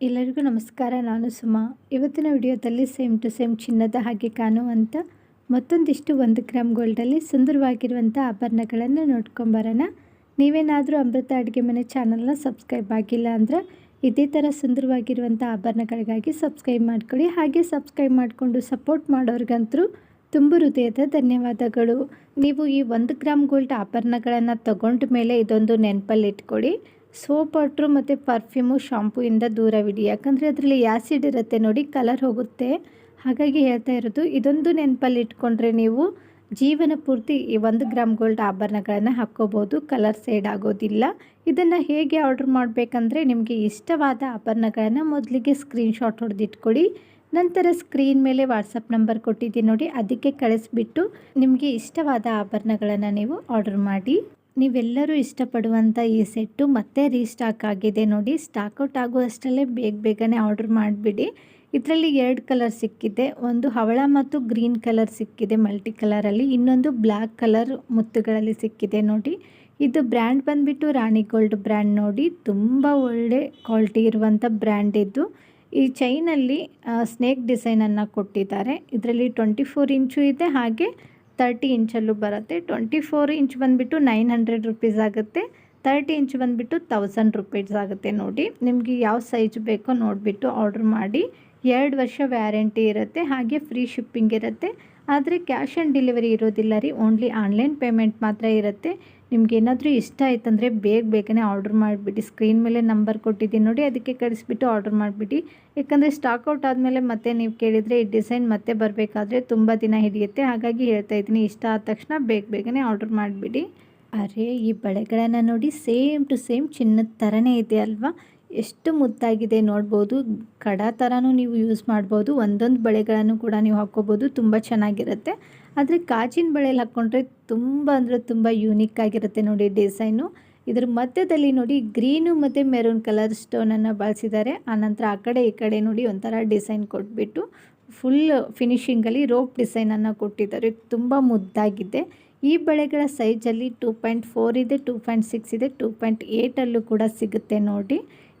ಎಲ್ಲರಿಗೂ ನಮಸ್ಕಾರ, ನಾನು ಸುಮಾ. ಇವತ್ತಿನ ವಿಡಿಯೋದಲ್ಲಿ ಸೇಮ್ ಟು ಸೇಮ್ ಚಿನ್ನದ ಹಾಗೆ ಕಾಣುವಂಥ ಮತ್ತೊಂದಿಷ್ಟು ಒಂದು ಗ್ರಾಮ್ ಗೋಲ್ಡಲ್ಲಿ ಸುಂದರವಾಗಿರುವಂಥ ಆಭರಣಗಳನ್ನು ನೋಡ್ಕೊಂಬರೋಣ ನೀವೇನಾದರೂ ಅಮೃತ ಅಡುಗೆ ಮನೆ ಚಾನಲ್ನ ಸಬ್ಸ್ಕ್ರೈಬ್ ಆಗಿಲ್ಲ ಅಂದರೆ ಇದೇ ಥರ ಸುಂದರವಾಗಿರುವಂಥ ಆಭರಣಗಳಿಗಾಗಿ ಸಬ್ಸ್ಕ್ರೈಬ್ ಮಾಡ್ಕೊಳ್ಳಿ. ಹಾಗೆ ಸಬ್ಸ್ಕ್ರೈಬ್ ಮಾಡಿಕೊಂಡು ಸಪೋರ್ಟ್ ಮಾಡೋರಿಗಂತರೂ ತುಂಬ ಹೃದಯದ ಧನ್ಯವಾದಗಳು. ನೀವು ಈ ಒಂದು ಗ್ರಾಮ್ ಗೋಲ್ಡ್ ಆಭರಣಗಳನ್ನು ತಗೊಂಡ ಮೇಲೆ ಇದೊಂದು ನೆನಪಲ್ಲಿ ಇಟ್ಕೊಳ್ಳಿ. ಸೋಪ್ ವಾಟ್ರು ಮತ್ತು ಪರ್ಫ್ಯೂಮು ಇಂದ ದೂರವಿಡಿ. ಯಾಕಂದರೆ ಅದರಲ್ಲಿ ಆ್ಯಸಿಡ್ ಇರುತ್ತೆ ನೋಡಿ, ಕಲರ್ ಹೋಗುತ್ತೆ. ಹಾಗಾಗಿ ಹೇಳ್ತಾ ಇರೋದು, ಇದೊಂದು ನೆನಪಲ್ಲಿ ಇಟ್ಕೊಂಡ್ರೆ ನೀವು ಜೀವನ ಪೂರ್ತಿ ಈ ಒಂದು ಗ್ರಾಮ್ ಗೋಲ್ಡ್ ಆಭರಣಗಳನ್ನು ಹಾಕ್ಕೋಬೋದು. ಕಲರ್ ಸೇಡ್ ಆಗೋದಿಲ್ಲ. ಇದನ್ನು ಹೇಗೆ ಆರ್ಡ್ರ್ ಮಾಡಬೇಕಂದ್ರೆ ನಿಮಗೆ ಇಷ್ಟವಾದ ಆಭರಣಗಳನ್ನು ಮೊದಲಿಗೆ ಸ್ಕ್ರೀನ್ಶಾಟ್ ಹೊಡೆದಿಟ್ಕೊಳ್ಳಿ ನಂತರ ಸ್ಕ್ರೀನ್ ಮೇಲೆ ವಾಟ್ಸಪ್ ನಂಬರ್ ಕೊಟ್ಟಿದ್ದೀನಿ ನೋಡಿ, ಅದಕ್ಕೆ ಕಳಿಸ್ಬಿಟ್ಟು ನಿಮಗೆ ಇಷ್ಟವಾದ ಆಭರಣಗಳನ್ನು ನೀವು ಆರ್ಡರ್ ಮಾಡಿ. ನೀವೆಲ್ಲರೂ ಇಷ್ಟಪಡುವಂಥ ಈ ಸೆಟ್ಟು ಮತ್ತೆ ರೀಸ್ಟಾಕ್ ಆಗಿದೆ ನೋಡಿ. ಸ್ಟಾಕ್ಔಟ್ ಆಗುವಷ್ಟರಲ್ಲೇ ಬೇಗ ಬೇಗನೆ ಆರ್ಡರ್ ಮಾಡಿಬಿಡಿ. ಇದರಲ್ಲಿ ಎರಡು ಕಲರ್ ಸಿಕ್ಕಿದೆ. ಒಂದು ಹವಳ ಮತ್ತು ಗ್ರೀನ್ ಕಲರ್ ಸಿಕ್ಕಿದೆ ಮಲ್ಟಿ ಕಲರಲ್ಲಿ ಇನ್ನೊಂದು ಬ್ಲ್ಯಾಕ್ ಕಲರ್ ಮುತ್ತುಗಳಲ್ಲಿ ಸಿಕ್ಕಿದೆ ನೋಡಿ. ಇದು ಬ್ರ್ಯಾಂಡ್ ಬಂದುಬಿಟ್ಟು ರಾಣಿ ಗೋಲ್ಡ್ ಬ್ರ್ಯಾಂಡ್ ನೋಡಿ. ತುಂಬ ಒಳ್ಳೆ ಕ್ವಾಲಿಟಿ ಇರುವಂಥ ಬ್ರ್ಯಾಂಡ್ ಇದು. ಈ ಚೈನಲ್ಲಿ ಸ್ನೇಕ್ ಡಿಸೈನನ್ನು ಕೊಟ್ಟಿದ್ದಾರೆ. ಇದರಲ್ಲಿ ಟ್ವೆಂಟಿ ಫೋರ್ ಇಂಚು ಇದೆ. ಹಾಗೆ ತರ್ಟಿ ಇಂಚಲ್ಲೂ ಬರುತ್ತೆ. ಟ್ವೆಂಟಿ ಫೋರ್ ಇಂಚ್ ಬಂದುಬಿಟ್ಟು ನೈನ್ ಹಂಡ್ರೆಡ್ ರುಪೀಸ್ ಆಗುತ್ತೆ. ತರ್ಟಿ ಇಂಚ್ ಬಂದುಬಿಟ್ಟು ತೌಸಂಡ್ ರುಪೀಸ್ ಆಗುತ್ತೆ ನೋಡಿ. ನಿಮಗೆ ಯಾವ ಸೈಜ್ ಬೇಕೋ ನೋಡಿಬಿಟ್ಟು ಆರ್ಡ್ರ್ ಮಾಡಿ. ಎರಡು ವರ್ಷ ವ್ಯಾರಂಟಿ ಇರುತ್ತೆ. ಹಾಗೆ ಫ್ರೀ ಶಿಪ್ಪಿಂಗ್ ಇರುತ್ತೆ. ಆದರೆ ಕ್ಯಾಶ್ ಆನ್ ಡೆಲಿವರಿ ಇರೋದಿಲ್ಲ ರೀ. ಓನ್ಲಿ ಆನ್ಲೈನ್ ಪೇಮೆಂಟ್ ಮಾತ್ರ ಇರುತ್ತೆ. ನಿಮ್ಗೆ ಏನಾದರೂ ಇಷ್ಟ ಆಯ್ತಂದರೆ ಬೇಗ ಬೇಗನೆ ಆರ್ಡ್ರ್ ಮಾಡಿಬಿಡಿ. ಸ್ಕ್ರೀನ್ ಮೇಲೆ ನಂಬರ್ ಕೊಟ್ಟಿದ್ದೀನಿ ನೋಡಿ, ಅದಕ್ಕೆ ಕಳಿಸ್ಬಿಟ್ಟು ಆರ್ಡ್ರ್ ಮಾಡಿಬಿಡಿ. ಯಾಕಂದರೆ ಸ್ಟಾಕ್ ಔಟ್ ಆದಮೇಲೆ ಮತ್ತೆ ನೀವು ಕೇಳಿದರೆ ಈ ಡಿಸೈನ್ ಮತ್ತೆ ಬರಬೇಕಾದ್ರೆ ತುಂಬ ದಿನ ಹಿಡಿಯುತ್ತೆ. ಹಾಗಾಗಿ ಹೇಳ್ತಾ ಇದ್ದೀನಿ, ಇಷ್ಟ ಆದ ತಕ್ಷಣ ಬೇಗ ಬೇಗನೆ ಆರ್ಡ್ರ್ ಮಾಡಿಬಿಡಿ. ಅರೆ, ಈ ಬಳೆಗಳನ್ನು ನೋಡಿ ಸೇಮ್ ಟು ಸೇಮ್ ಚಿನ್ನದ ಥರನೇ ಇದೆ ಅಲ್ವಾ? ಎಷ್ಟು ಮುದ್ದಾಗಿದೆ ನೋಡ್ಬೋದು. ಕಡ ಥರನೂ ನೀವು ಯೂಸ್ ಮಾಡ್ಬೋದು. ಒಂದೊಂದು ಬಳೆಗಳನ್ನು ಕೂಡ ನೀವು ಹಾಕ್ಕೋಬೋದು. ತುಂಬ ಚೆನ್ನಾಗಿರುತ್ತೆ. ಆದರೆ ಕಾಜಿನ ಬಳೆಯಲ್ಲಿ ಹಾಕ್ಕೊಂಡ್ರೆ ತುಂಬ ಅಂದರೆ ತುಂಬ ಯೂನಿಕ್ ಆಗಿರುತ್ತೆ ನೋಡಿ ಡಿಸೈನು. ಇದ್ರ ಮಧ್ಯದಲ್ಲಿ ನೋಡಿ ಗ್ರೀನು ಮತ್ತು ಮೆರೂನ್ ಕಲರ್ ಸ್ಟೋನನ್ನು ಬಳಸಿದ್ದಾರೆ. ಆನಂತರ ಆ ಕಡೆ ಈ ಕಡೆ ನೋಡಿ ಒಂಥರ ಡಿಸೈನ್ ಕೊಟ್ಬಿಟ್ಟು ಫುಲ್ ಫಿನಿಷಿಂಗಲ್ಲಿ ರೋಪ್ ಡಿಸೈನನ್ನು ಕೊಟ್ಟಿದ್ದಾರೆ. ತುಂಬ ಮುದ್ದಾಗಿದೆ. ಈ ಬಳೆಗಳ ಸೈಜಲ್ಲಿ ಟೂ ಪಾಯಿಂಟ್ ಫೋರ್ ಇದೆ ಟೂ ಪಾಯಿಂಟ್ ಸಿಕ್ಸ್ ಇದೆ ಟೂ ಪಾಯಿಂಟ್ ಏಯ್ಟಲ್ಲೂ ಕೂಡ ಸಿಗುತ್ತೆ ನೋಡಿ.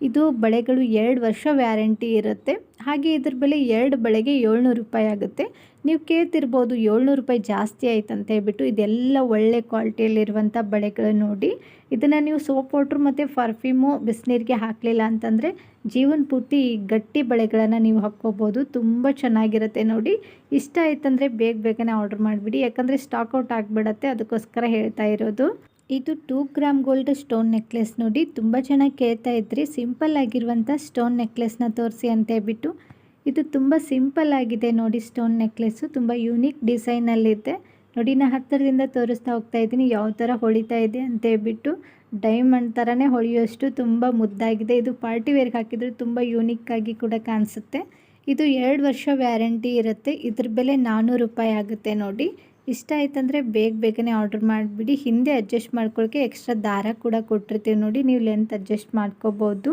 ಇದು ಬಳೆಗಳು ಎರಡು ವರ್ಷ ವ್ಯಾರಂಟಿ ಇರುತ್ತೆ. ಹಾಗೆ ಇದ್ರ ಬೆಲೆ ಎರಡು ಬಳೆಗೆ ಏಳ್ನೂರು ರೂಪಾಯಿ ಆಗುತ್ತೆ. ನೀವು ಕೇಳ್ತಿರ್ಬೋದು ಏಳ್ನೂರು ರೂಪಾಯಿ ಜಾಸ್ತಿ ಆಯ್ತು ಅಂತ ಹೇಳ್ಬಿಟ್ಟು ಇದೆಲ್ಲ ಒಳ್ಳೆ ಕ್ವಾಲಿಟಿಯಲ್ಲಿರುವಂಥ ಬಳೆಗಳು ನೋಡಿ. ಇದನ್ನು ನೀವು ಸೋಪ್ ವಾಟ್ರ್ ಮತ್ತು ಪರ್ಫ್ಯೂಮು, ಬಿಸಿನೀರಿಗೆ ಹಾಕಲಿಲ್ಲ ಅಂತಂದರೆ ಜೀವನ ಪೂರ್ತಿ ಗಟ್ಟಿ ಬಳೆಗಳನ್ನು ನೀವು ಹಾಕ್ಕೋಬೋದು. ತುಂಬ ಚೆನ್ನಾಗಿರುತ್ತೆ ನೋಡಿ. ಇಷ್ಟ ಆಯ್ತಂದರೆ ಬೇಗ ಬೇಗನೆ ಆರ್ಡರ್ ಮಾಡಿಬಿಡಿ. ಯಾಕಂದರೆ ಸ್ಟಾಕ್ ಔಟ್ ಆಗಿಬಿಡತ್ತೆ. ಅದಕ್ಕೋಸ್ಕರ ಹೇಳ್ತಾ ಇರೋದು. ಇದು two gram gold stone necklace ನೋಡಿ, ತುಂಬ ಚೆನ್ನಾಗಿ ಕೇಳ್ತಾ ಇದ್ರಿ. ಸಿಂಪಲ್ ಆಗಿರುವಂಥ ಸ್ಟೋನ್ ನೆಕ್ಲೆಸ್ನ ತೋರಿಸಿ ಅಂತ ಹೇಳ್ಬಿಟ್ಟು. ಇದು ತುಂಬ ಸಿಂಪಲ್ ಆಗಿದೆ ನೋಡಿ ಸ್ಟೋನ್ ನೆಕ್ಲೆಸ್ಸು ತುಂಬ ಯೂನಿಕ್ ಡಿಸೈನಲ್ಲಿದೆ ನೋಡಿ ನಾನು ಹತ್ತಿರದಿಂದ ತೋರಿಸ್ತಾ ಹೋಗ್ತಾ ಇದ್ದೀನಿ. ಯಾವ ಥರ ಹೊಳಿತಾ ಇದೆ ಅಂತ ಹೇಳ್ಬಿಟ್ಟು. ಡೈಮಂಡ್ ಥರನೇ ಹೊಳೆಯೋಷ್ಟು ತುಂಬ ಮುದ್ದಾಗಿದೆ. ಇದು ಪಾರ್ಟಿ ವೇರ್ಗೆ ಹಾಕಿದರೆ ತುಂಬ ಯೂನಿಕ್ ಆಗಿ ಕೂಡ ಕಾಣಿಸುತ್ತೆ. ಇದು ಎರಡು ವರ್ಷ ವ್ಯಾರಂಟಿ ಇರುತ್ತೆ. ಇದ್ರ ಬೆಲೆ ನಾನ್ನೂರು ರೂಪಾಯಿ ಆಗುತ್ತೆ ನೋಡಿ. ಇಷ್ಟ ಆಯ್ತಂದರೆ ಬೇಗ ಬೇಗನೆ ಆರ್ಡ್ರ್ ಮಾಡಿಬಿಡಿ. ಹಿಂದೆ ಅಡ್ಜಸ್ಟ್ ಮಾಡ್ಕೊಳ್ಳೋಕ್ಕೆ ಎಕ್ಸ್ಟ್ರಾ ದಾರ ಕೂಡ ಕೊಟ್ಟಿರ್ತೀವಿ ನೋಡಿ, ನೀವು ಲೆಂತ್ ಅಡ್ಜಸ್ಟ್ ಮಾಡ್ಕೋಬೋದು.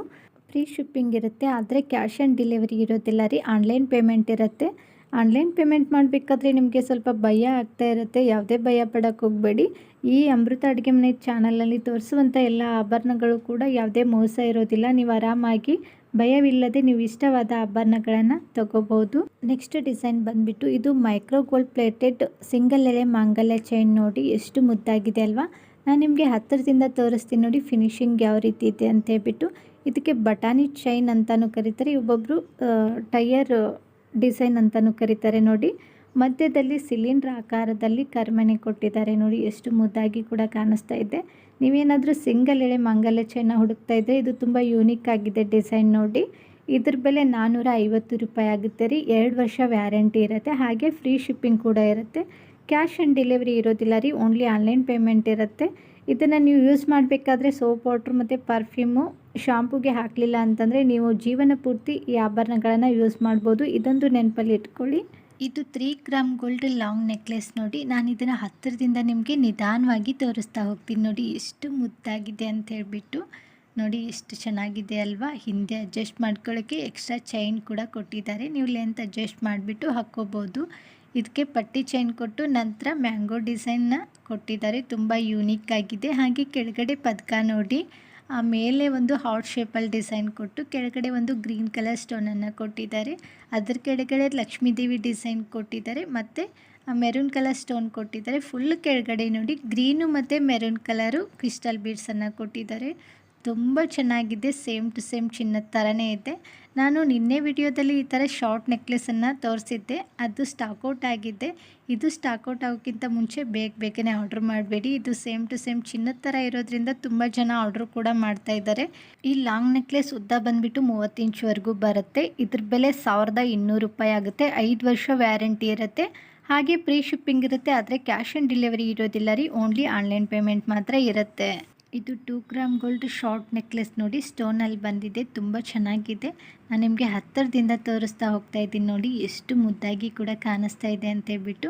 ಫ್ರೀ ಶಿಪ್ಪಿಂಗ್ ಇರುತ್ತೆ, ಆದರೆ ಕ್ಯಾಶ್ ಆನ್ ಡೆಲಿವರಿ ಇರೋದಿಲ್ಲ ರೀ. ಆನ್ಲೈನ್ ಪೇಮೆಂಟ್ ಇರುತ್ತೆ. ಆನ್ಲೈನ್ ಪೇಮೆಂಟ್ ಮಾಡಬೇಕಾದ್ರೆ ನಿಮಗೆ ಸ್ವಲ್ಪ ಭಯ ಆಗ್ತಾ ಇರುತ್ತೆ. ಯಾವುದೇ ಭಯ ಪಡೋಕ್ಕೆ ಹೋಗಬೇಡಿ. ಈ ಅಮೃತ ಅಡುಗೆ ಮನೆ ಚಾನಲಲ್ಲಿ ತೋರಿಸುವಂಥ ಎಲ್ಲ ಆಭರಣಗಳು ಕೂಡ ಯಾವುದೇ ಮೋಸ ಇರೋದಿಲ್ಲ. ನೀವು ಆರಾಮಾಗಿ ಭಯವಿಲ್ಲದೆ ನೀವು ಇಷ್ಟವಾದ ಆಭರಣಗಳನ್ನು ತಗೋಬೋದು ನೆಕ್ಸ್ಟ್ ಡಿಸೈನ್ ಬಂದುಬಿಟ್ಟು ಇದು ಮೈಕ್ರೋ ಗೋಲ್ಡ್ ಪ್ಲೇಟೆಡ್ ಸಿಂಗಲ್ ಎಲೆ ಮಾಂಗಲ್ಯ ಚೈನ್ ನೋಡಿ ಎಷ್ಟು ಮುದ್ದಾಗಿದೆ ಅಲ್ವಾ? ನಾನು ನಿಮಗೆ ಹತ್ತಿರದಿಂದ ತೋರಿಸ್ತೀನಿ ನೋಡಿ ಫಿನಿಶಿಂಗ್ ಯಾವ ರೀತಿ ಇದೆ ಅಂತ ಹೇಳ್ಬಿಟ್ಟು. ಇದಕ್ಕೆ ಬಟಾಣಿ ಚೈನ್ ಅಂತಲೂ ಕರೀತಾರೆ ಒಬ್ಬೊಬ್ಬರು ಟೈಯರ್ ಡಿಸೈನ್ ಅಂತಲೂ ಕರೀತಾರೆ ನೋಡಿ. ಮಧ್ಯದಲ್ಲಿ ಸಿಲಿಂಡರ್ ಆಕಾರದಲ್ಲಿ ಕರ್ಮನೆ ಕೊಟ್ಟಿದ್ದಾರೆ ನೋಡಿ, ಎಷ್ಟು ಮುದ್ದಾಗಿ ಕೂಡ ಕಾಣಿಸ್ತಾ ಇದೆ. ನೀವೇನಾದರೂ ಸಿಂಗಲ್ ಎಳೆ ಮಂಗಲ ಚೈನ ಹುಡುಕ್ತಾ ಇದ್ದರೆ ಇದು ತುಂಬ ಯೂನಿಕ್ ಆಗಿದೆ ಡಿಸೈನ್ ನೋಡಿ. ಇದ್ರ ಬೆಲೆ ನಾನ್ನೂರ ಐವತ್ತು ರೂಪಾಯಿ ಆಗುತ್ತೆ ರೀ. ಎರಡು ವರ್ಷ ವ್ಯಾರಂಟಿ ಇರುತ್ತೆ. ಹಾಗೆ ಫ್ರೀ ಶಿಪ್ಪಿಂಗ್ ಕೂಡ ಇರುತ್ತೆ. ಕ್ಯಾಶ್ ಆ್ಯಂಡ್ ಡೆಲಿವರಿ ಇರೋದಿಲ್ಲ ರೀ. ಓನ್ಲಿ ಆನ್ಲೈನ್ ಪೇಮೆಂಟ್ ಇರುತ್ತೆ. ಇದನ್ನು ನೀವು ಯೂಸ್ ಮಾಡಬೇಕಾದ್ರೆ ಸೋಪ್, ವಾಟ್ರ್ ಮತ್ತು ಪರ್ಫ್ಯೂಮು ಶಾಂಪೂಗೆ ಹಾಕಲಿಲ್ಲ ಅಂತಂದರೆ ನೀವು ಜೀವನ ಪೂರ್ತಿ ಈ ಆಭರಣಗಳನ್ನು ಯೂಸ್ ಮಾಡ್ಬೋದು. ಇದೊಂದು ನೆನಪಲ್ಲಿ ಇಟ್ಕೊಳ್ಳಿ. ಇದು three gram gold long necklace ನೋಡಿ, ನಾನು ಇದನ್ನು ಹತ್ತಿರದಿಂದ ನಿಮಗೆ ನಿಧಾನವಾಗಿ ತೋರಿಸ್ತಾ ಹೋಗ್ತೀನಿ ನೋಡಿ, ಎಷ್ಟು ಮುದ್ದಾಗಿದೆ ಅಂತ ಹೇಳಿಬಿಟ್ಟು. ನೋಡಿ, ಎಷ್ಟು ಚೆನ್ನಾಗಿದೆ ಅಲ್ವಾ? ಹಿಂದೆ ಅಡ್ಜಸ್ಟ್ ಮಾಡ್ಕೊಳ್ಳೋಕ್ಕೆ ಎಕ್ಸ್ಟ್ರಾ ಚೈನ್ ಕೂಡ ಕೊಟ್ಟಿದ್ದಾರೆ. ನೀವು ಲೆಂತ್ ಅಡ್ಜಸ್ಟ್ ಮಾಡಿಬಿಟ್ಟು ಹಾಕ್ಕೋಬೋದು. ಇದಕ್ಕೆ ಪಟ್ಟಿ ಚೈನ್ ಕೊಟ್ಟು ನಂತರ ಮ್ಯಾಂಗೋ ಡಿಸೈನ್ನ ಕೊಟ್ಟಿದ್ದಾರೆ. ತುಂಬ ಯೂನಿಕ್ ಆಗಿದೆ. ಹಾಗೆ ಕೆಳಗಡೆ ಪದಕ ನೋಡಿ. ಆ ಮೇಲೆ ಒಂದು ಹಾರ್ಟ್ ಶೇಪಲ್ಲಿ ಡಿಸೈನ್ ಕೊಟ್ಟು ಕೆಳಗಡೆ ಒಂದು ಗ್ರೀನ್ ಕಲರ್ ಸ್ಟೋನನ್ನು ಕೊಟ್ಟಿದ್ದಾರೆ. ಅದರ ಕೆಳಗಡೆ ಲಕ್ಷ್ಮೀ ದೇವಿ ಡಿಸೈನ್ ಕೊಟ್ಟಿದ್ದಾರೆ ಮತ್ತು ಮೆರೂನ್ ಕಲರ್ ಸ್ಟೋನ್ ಕೊಟ್ಟಿದ್ದಾರೆ. ಫುಲ್ ಕೆಳಗಡೆ ನೋಡಿ ಗ್ರೀನು ಮತ್ತು ಮೆರೂನ್ ಕಲರು ಕ್ರಿಸ್ಟಲ್ ಬೀಡ್ಸನ್ನು ಕೊಟ್ಟಿದ್ದಾರೆ. ತುಂಬ ಚೆನ್ನಾಗಿದೆ, ಸೇಮ್ ಟು ಸೇಮ್ ಚಿನ್ನದ ಥರನೇ ಇದೆ. ನಾನು ನಿನ್ನೆ ವಿಡಿಯೋದಲ್ಲಿ ಈ ಥರ ಶಾರ್ಟ್ ನೆಕ್ಲೆಸನ್ನು ತೋರಿಸಿದ್ದೆ. ಅದು ಸ್ಟಾಕೌಟ್ ಆಗಿದ್ದೆ ಇದು ಸ್ಟಾಕೌಟ್ ಆಗೋಕ್ಕಿಂತ ಮುಂಚೆ ಬೇಗ ಬೇಗನೆ ಆರ್ಡ್ರ್ ಮಾಡಬೇಡಿ. ಇದು ಸೇಮ್ ಟು ಸೇಮ್ ಚಿನ್ನದ ಥರ ಇರೋದ್ರಿಂದ ತುಂಬ ಜನ ಆರ್ಡ್ರ್ ಕೂಡ ಮಾಡ್ತಾ ಇದ್ದಾರೆ. ಈ ಲಾಂಗ್ ನೆಕ್ಲೆಸ್ ಉದ್ದ ಬಂದುಬಿಟ್ಟು ಮೂವತ್ತು ಇಂಚ್ವರೆಗೂ ಬರುತ್ತೆ. ಇದ್ರ ಬೆಲೆ ಸಾವಿರದ ಇನ್ನೂರು ರೂಪಾಯಿ ಆಗುತ್ತೆ. ಐದು ವರ್ಷ ವ್ಯಾರಂಟಿ ಇರುತ್ತೆ. ಹಾಗೆ ಪ್ರೀ ಶಿಪ್ಪಿಂಗ್ ಇರುತ್ತೆ. ಆದರೆ ಕ್ಯಾಶ್ ಆನ್ ಡೆಲಿವರಿ ಇರೋದಿಲ್ಲ ರೀ. ಓನ್ಲಿ ಆನ್ಲೈನ್ ಪೇಮೆಂಟ್ ಮಾತ್ರ ಇರುತ್ತೆ. ಇದು two gram gold short necklace ನೋಡಿ ಸ್ಟೋನಲ್ಲಿ ಬಂದಿದೆ, ತುಂಬ ಚೆನ್ನಾಗಿದೆ. ನಾನು ನಿಮಗೆ ಹತ್ತಿರದಿಂದ ತೋರಿಸ್ತಾ ಹೋಗ್ತಾ ಇದ್ದೀನಿ ನೋಡಿ, ಎಷ್ಟು ಮುದ್ದಾಗಿ ಕೂಡ ಕಾಣಿಸ್ತಾ ಇದೆ ಅಂತ ಹೇಳ್ಬಿಟ್ಟು.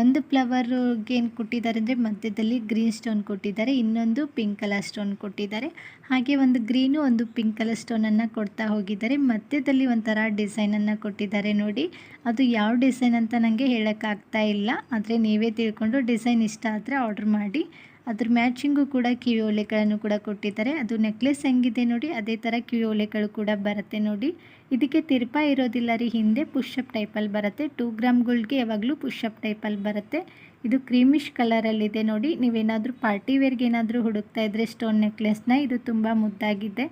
ಒಂದು ಫ್ಲವರ್ಗೆ ಏನು ಕೊಟ್ಟಿದ್ದಾರೆ ಅಂದರೆ, ಮಧ್ಯದಲ್ಲಿ ಗ್ರೀನ್ ಸ್ಟೋನ್ ಕೊಟ್ಟಿದ್ದಾರೆ, ಇನ್ನೊಂದು ಪಿಂಕ್ ಕಲರ್ ಸ್ಟೋನ್ ಕೊಟ್ಟಿದ್ದಾರೆ. ಹಾಗೆ ಒಂದು ಗ್ರೀನು ಒಂದು ಪಿಂಕ್ ಕಲರ್ ಸ್ಟೋನನ್ನು ಕೊಡ್ತಾ ಹೋಗಿದ್ದಾರೆ. ಮಧ್ಯದಲ್ಲಿ ಒಂಥರ ಡಿಸೈನನ್ನು ಕೊಟ್ಟಿದ್ದಾರೆ ನೋಡಿ. ಅದು ಯಾವ ಡಿಸೈನ್ ಅಂತ ನನಗೆ ಹೇಳೋಕ್ಕಾಗ್ತಾ ಇಲ್ಲ, ಆದರೆ ನೀವೇ ತಿಳ್ಕೊಂಡು ಡಿಸೈನ್ ಇಷ್ಟ ಆದರೆ ಆರ್ಡ್ರ್ ಮಾಡಿ. ಅದ್ರ ಮ್ಯಾಚಿಂಗು ಕೂಡ ಕಿವಿ ಓಲೆಗಳನ್ನು ಕೂಡ ಕೊಟ್ಟಿದ್ದಾರೆ. ಅದು ನೆಕ್ಲೆಸ್ ಹೆಂಗಿದೆ ನೋಡಿ, ಅದೇ ಥರ ಕಿವಿ ಓಲೆಗಳು ಕೂಡ ಬರುತ್ತೆ ನೋಡಿ. ಇದಕ್ಕೆ ತಿರ್ಪ ಇರೋದಿಲ್ಲ ರೀ, ಹಿಂದೆ ಪುಷಪ್ ಟೈಪಲ್ಲಿ ಬರುತ್ತೆ. ಟೂ ಗ್ರಾಮ್ಗಳಿಗೆ ಯಾವಾಗಲೂ ಪುಷಪ್ ಟೈಪಲ್ಲಿ ಬರುತ್ತೆ. ಇದು ಕ್ರೀಮಿಶ್ ಕಲರಲ್ಲಿದೆ ನೋಡಿ. ನೀವೇನಾದರೂ ಪಾರ್ಟಿ ವೇರ್ಗೆ ಏನಾದರೂ ಹುಡುಕ್ತಾ ಇದ್ದರೆ ಸ್ಟೋನ್ ನೆಕ್ಲೆಸ್ನ ಇದು ತುಂಬ ಮುದ್ದಾಗಿದೆ.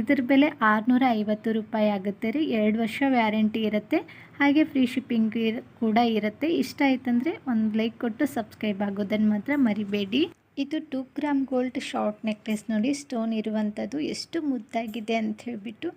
ಇದ್ರ ಬೆಲೆ ಆರುನೂರ ಐವತ್ತು ರೂಪಾಯಿ ಆಗುತ್ತೆ ರೀ. ಎರಡು ವರ್ಷ ವ್ಯಾರಂಟಿ ಇರುತ್ತೆ. ಹಾಗೆ ಫ್ರೀ ಶಿಪ್ಪಿಂಗ್ ಕೂಡ ಇರುತ್ತೆ. ಇಷ್ಟ ಆಯ್ತಂದರೆ ಒಂದು ಲೈಕ್ ಕೊಟ್ಟು ಸಬ್ಸ್ಕ್ರೈಬ್ ಆಗೋದನ್ನು ಮಾತ್ರ ಮರಿಬೇಡಿ. ಇದು two gram gold short necklace ನೋಡಿ, ಸ್ಟೋನ್ ಇರುವಂಥದ್ದು ಎಷ್ಟು ಮುದ್ದಾಗಿದೆ ಅಂತ ಹೇಳಿಬಿಟ್ಟು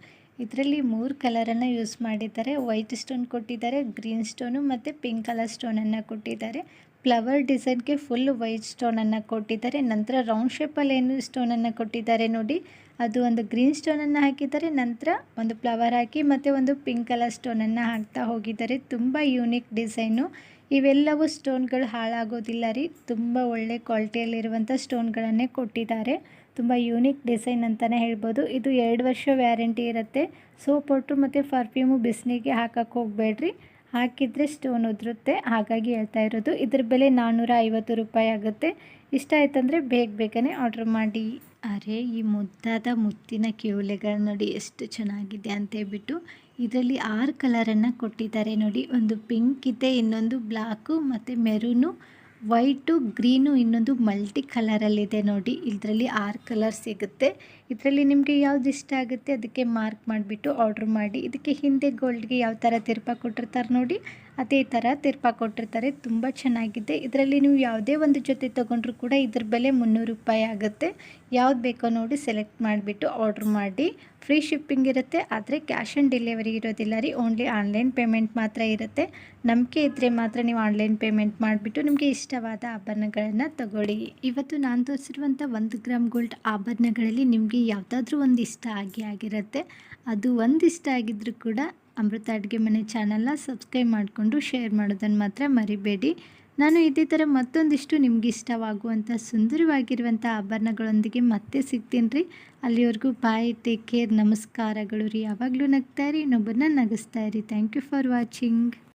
ಇದರಲ್ಲಿ ಮೂರು ಕಲರನ್ನು ಯೂಸ್ ಮಾಡಿದ್ದಾರೆ. ವೈಟ್ ಸ್ಟೋನ್ ಕೊಟ್ಟಿದ್ದಾರೆ, ಗ್ರೀನ್ ಸ್ಟೋನು ಮತ್ತು ಪಿಂಕ್ ಕಲರ್ ಸ್ಟೋನನ್ನು ಕೊಟ್ಟಿದ್ದಾರೆ. ಫ್ಲವರ್ ಡಿಸೈನ್ಗೆ ಫುಲ್ ವೈಟ್ ಸ್ಟೋನನ್ನು ಕೊಟ್ಟಿದ್ದಾರೆ. ನಂತರ ರೌಂಡ್ ಶೇಪಲ್ಲಿ ಏನು ಸ್ಟೋನನ್ನು ಕೊಟ್ಟಿದ್ದಾರೆ ನೋಡಿ ಅದು ಒಂದು ಗ್ರೀನ್ ಸ್ಟೋನನ್ನು ಹಾಕಿದ್ದಾರೆ ನಂತರ ಒಂದು ಫ್ಲವರ್ ಹಾಕಿ ಮತ್ತು ಒಂದು ಪಿಂಕ್ ಕಲರ್ ಸ್ಟೋನನ್ನು ಹಾಕ್ತಾ ಹೋಗಿದ್ದಾರೆ ತುಂಬ ಯೂನಿಕ್ ಡಿಸೈನು. ಇವೆಲ್ಲವೂ ಸ್ಟೋನ್ಗಳು ಹಾಳಾಗೋದಿಲ್ಲ ರೀ. ತುಂಬ ಒಳ್ಳೆ ಕ್ವಾಲಿಟಿಯಲ್ಲಿರುವಂಥ ಸ್ಟೋನ್ಗಳನ್ನೇ ಕೊಟ್ಟಿದ್ದಾರೆ. ತುಂಬ ಯೂನಿಕ್ ಡಿಸೈನ್ ಅಂತಲೇ ಹೇಳ್ಬೋದು. ಇದು ಎರಡು ವರ್ಷ ವ್ಯಾರಂಟಿ ಇರುತ್ತೆ. ಸೋಪ್ ಒಟ್ಟು ಮತ್ತು ಪರ್ಫ್ಯೂಮು ಬಿಸಿನಿಗೆ ಹಾಕಕ್ಕೆ ಹೋಗಬೇಡ್ರಿ. ಹಾಕಿದರೆ ಸ್ಟೋನ್ ಉದುರುತ್ತೆ. ಹಾಗಾಗಿ ಹೇಳ್ತಾ ಇರೋದು, ಇದ್ರ ಬೆಲೆ ನಾನ್ನೂರ ಐವತ್ತು ರೂಪಾಯಿ ಆಗುತ್ತೆ. ಇಷ್ಟ ಆಯ್ತಂದರೆ ಬೇಗ ಬೇಗನೆ ಆರ್ಡ್ರ್ ಮಾಡಿ. ಅರೆ, ಈ ಮುದ್ದಾದ ಮುತ್ತಿನ ಕೇವಲೆಗಳು ನೋಡಿ ಎಷ್ಟು ಚೆನ್ನಾಗಿದೆ ಅಂತ ಹೇಳ್ಬಿಟ್ಟು ಇದರಲ್ಲಿ ಆರು ಕಲರನ್ನು ಕೊಟ್ಟಿದ್ದಾರೆ ನೋಡಿ. ಒಂದು ಪಿಂಕ್ ಇದೆ, ಇನ್ನೊಂದು ಬ್ಲಾಕು, ಮತ್ತು ಮೆರೂನು, ವೈಟು, ಗ್ರೀನು, ಇನ್ನೊಂದು ಮಲ್ಟಿ ಕಲರಲ್ಲಿದೆ ನೋಡಿ. ಇದರಲ್ಲಿ ಆರು ಕಲರ್ ಸಿಗುತ್ತೆ. ಇದರಲ್ಲಿ ನಿಮಗೆ ಯಾವ್ದು ಇಷ್ಟ ಆಗುತ್ತೆ ಅದಕ್ಕೆ ಮಾರ್ಕ್ ಮಾಡಿಬಿಟ್ಟು ಆರ್ಡ್ರ್ ಮಾಡಿ. ಇದಕ್ಕೆ ಹಿಂದೆ ಗೋಲ್ಡ್ಗೆ ಯಾವ ಥರ ತಿರ್ಪ ಕೊಟ್ಟಿರ್ತಾರೆ ನೋಡಿ. ಅದೇ ಥರ ತಿರ್ಪ ಕೊಟ್ಟಿರ್ತಾರೆ. ತುಂಬ ಚೆನ್ನಾಗಿದೆ. ಇದರಲ್ಲಿ ನೀವು ಯಾವುದೇ ಒಂದು ಜೊತೆ ತೊಗೊಂಡ್ರು ಕೂಡ ಇದ್ರ ಬೆಲೆ ಮುನ್ನೂರು ರೂಪಾಯಿ ಆಗುತ್ತೆ. ಯಾವ್ದು ಬೇಕೋ ನೋಡಿ ಸೆಲೆಕ್ಟ್ ಮಾಡಿಬಿಟ್ಟು ಆರ್ಡ್ರ್ ಮಾಡಿ. ಫ್ರೀ ಶಿಪ್ಪಿಂಗ್ ಇರುತ್ತೆ. ಆದರೆ ಕ್ಯಾಶ್ ಆನ್ ಡೆಲಿವರಿ ಇರೋದಿಲ್ಲ ರೀ. ಓನ್ಲಿ ಆನ್ಲೈನ್ ಪೇಮೆಂಟ್ ಮಾತ್ರ ಇರುತ್ತೆ. ನಂಬಿಕೆ ಇದ್ದರೆ ಮಾತ್ರ ನೀವು ಆನ್ಲೈನ್ ಪೇಮೆಂಟ್ ಮಾಡಿಬಿಟ್ಟು ನಿಮಗೆ ಇಷ್ಟವಾದ ಆಭರಣಗಳನ್ನು ತಗೊಳ್ಳಿ. ಇವತ್ತು ನಾನು ತೋರಿಸಿರುವಂಥ ಒಂದು ಗ್ರಾಮ್ ಗೋಲ್ಡ್ ಆಭರಣಗಳಲ್ಲಿ ನಿಮಗೆ ಯಾವುದಾದ್ರೂ ಒಂದು ಇಷ್ಟ ಆಗಿ ಆಗಿರುತ್ತೆ, ಅದು ಒಂದು ಇಷ್ಟ ಆಗಿದ್ದರೂ ಕೂಡ ಅಮೃತ ಅಡುಗೆ ಮನೆ ಚಾನಲ್ನ ಸಬ್ಸ್ಕ್ರೈಬ್ ಮಾಡಿಕೊಂಡು ಶೇರ್ ಮಾಡೋದನ್ನು ಮಾತ್ರ ಮರಿಬೇಡಿ. ನಾನು ಇದೇ ಥರ ಮತ್ತೊಂದಿಷ್ಟು ನಿಮ್ಗೆ ಇಷ್ಟವಾಗುವಂಥ ಸುಂದರವಾಗಿರುವಂಥ ಆಭರಣಗಳೊಂದಿಗೆ ಮತ್ತೆ ಸಿಗ್ತೀನಿ ರೀ. ಅಲ್ಲಿವರೆಗೂ ಬಾಯ್, ಟೇಕ್ ಕೇರ್, ನಮಸ್ಕಾರಗಳು ರೀ. ಯಾವಾಗಲೂ ನಗ್ತಾ ಇನ್ನೊಬ್ಬರನ್ನ ನಗಿಸ್ತಾ ಇರಿ. Thank you for watching.